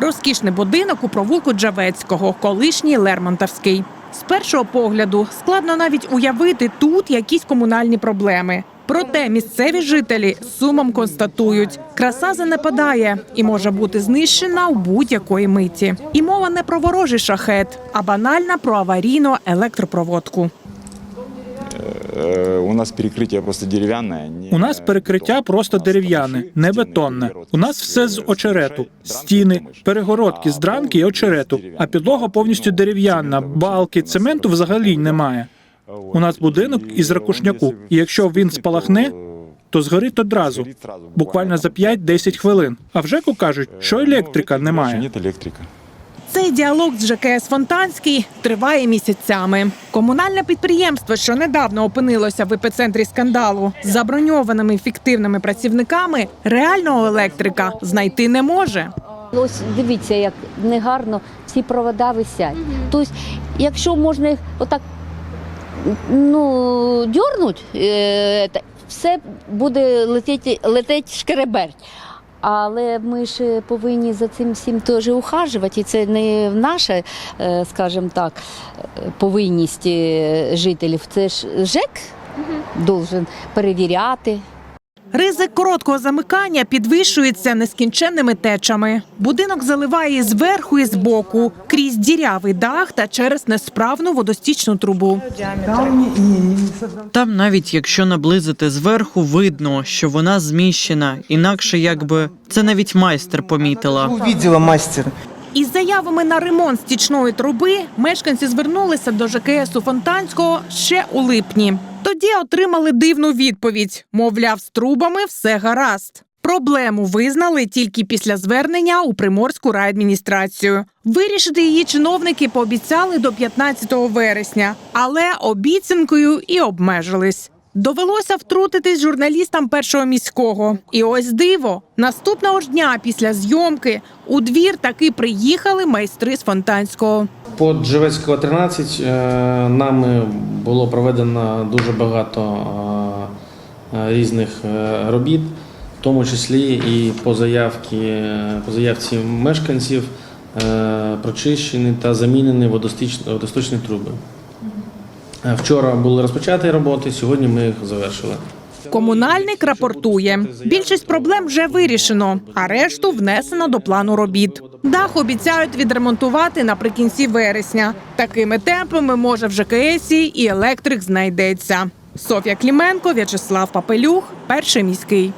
Розкішний будинок у провулку Джавецького, колишній Лермонтовський. З першого погляду складно навіть уявити тут якісь комунальні проблеми. Проте місцеві жителі сумом констатують, краса занепадає і може бути знищена у будь-якої миті. І мова не про ворожий шахет, а банальна про аварійну електропроводку. Э, У нас перекрытие просто деревянное. не- У нас перекриття просто дерев'яне, не бетонне. У нас все з очерету: стіни, перегородки з дранки і очерету. А підлога повністю дерев'яна, балки, цементу взагалі немає. У нас будинок із ракушняку, і якщо він спалахне, то згорить одразу, буквально за 5-10 хвилин. А в ЖЕКу кажуть, що електрика Больше немає. Нет электрика. Цей діалог з ЖКС Фонтанський триває місяцями. Комунальне підприємство, що недавно опинилося в епіцентрі скандалу, з заброньованими фіктивними працівниками, реального електрика знайти не може. Ось дивіться, як негарно всі провода висять. Тобто, якщо можна їх отак ну, дьорнуть, е, все буде летіти, лететь шкереберть. Але ми ж повинні за цим всім теж ухажувати, і це не наша, е, скажімо так, е, повинність е, жителів. Це ж ЖЕК должен перевіряти. Ризик короткого замикання підвищується нескінченними течами. Будинок заливає і зверху і збоку, крізь дірявий дах та через несправну водостічну трубу. Там, навіть якщо наблизити зверху, видно, що вона зміщена, інакше якби це навіть майстер помітила. Увидела мастер. Із заявами на ремонт стічної труби мешканці звернулися до ЖКС у Фонтанського ще у липні. Тоді отримали дивну відповідь: мовляв, з трубами все гаразд. Проблему визнали тільки після звернення у Приморську райадміністрацію. Вирішити її чиновники пообіцяли до 15 вересня, але обіцянкою і обмежились. Довелося втрутитись журналістам першого міського. І ось диво. Наступного ж дня після зйомки у двір таки приїхали майстри з Фонтанського. По Джевецького 13 е, нами було проведено дуже багато е, різних е, робіт, в тому числі і по заявці, по заявці мешканців прочищені та замінені водосточні труби. Е, Вчора були розпочаті роботи, сьогодні ми їх завершили. Комунальник рапортує. Більшість проблем вже вирішено, а решту внесено до плану робіт. Дах обіцяють відремонтувати наприкінці вересня. Такими темпами може в ЖКСі і електрик знайдеться. Софія Кліменко, В'ячеслав Папелюх, перший міський.